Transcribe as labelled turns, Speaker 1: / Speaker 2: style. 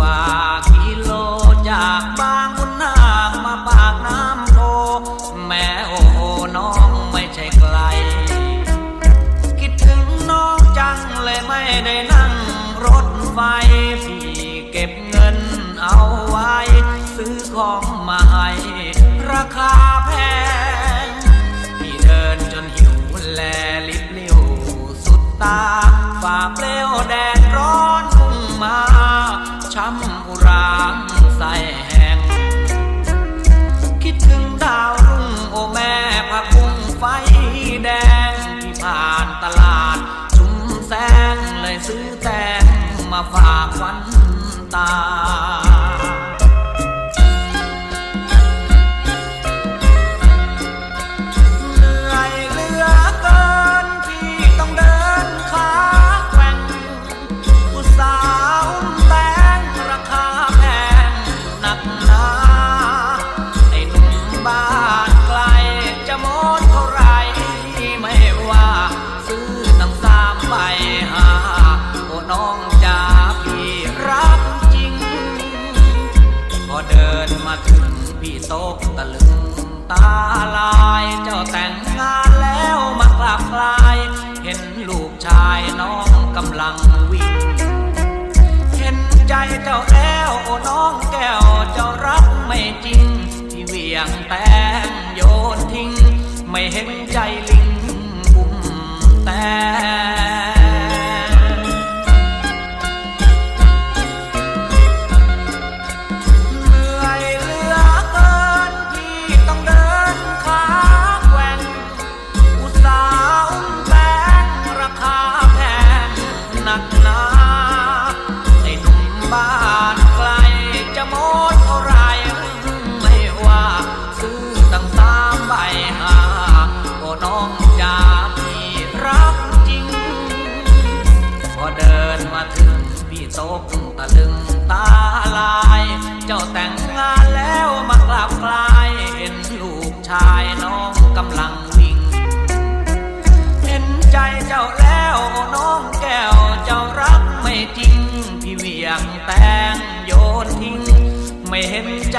Speaker 1: ว่ากิโลจากบางบุญนาคมาปากน้ำโตแม่โอ้น้องไม่ใช่ไกล คิดถึงน้องจังเลยไม่ได้นั่งรถไฟพี่เก็บเงินเอาไว้ ซื้อของมาให้ราคา งเลยซื้อแตงมาฝากวันตา โต๊ะตะลึงตาลาย เจ้าแต่งงานแล้วมากลับกลาย เห็นลูกชายน้องกำลังวิ่ง เห็นใจเจ้าแล้วโอ้น้องแก้วเจ้ารักไม่จริง ที่เวียงแตงโยนทิ้ง ไม่เห็นใจลิงบุ้มแต่ นักหนาไอ้หนุ่มบ้านไกลจะหมดเท่าไรไม่ว่าซื้อตั้งสามใบหาโอ้น้องจาพี่รักจริง พอเดินมาถึงพี่ต๊ะตะลึงตาลาย เจ้าแต่งงานแล้วมากลับกลายเห็นลูกชายน้องกำลัง จริง พี่เวียงแตงโยนทิ้ง ไม่เห็นใจ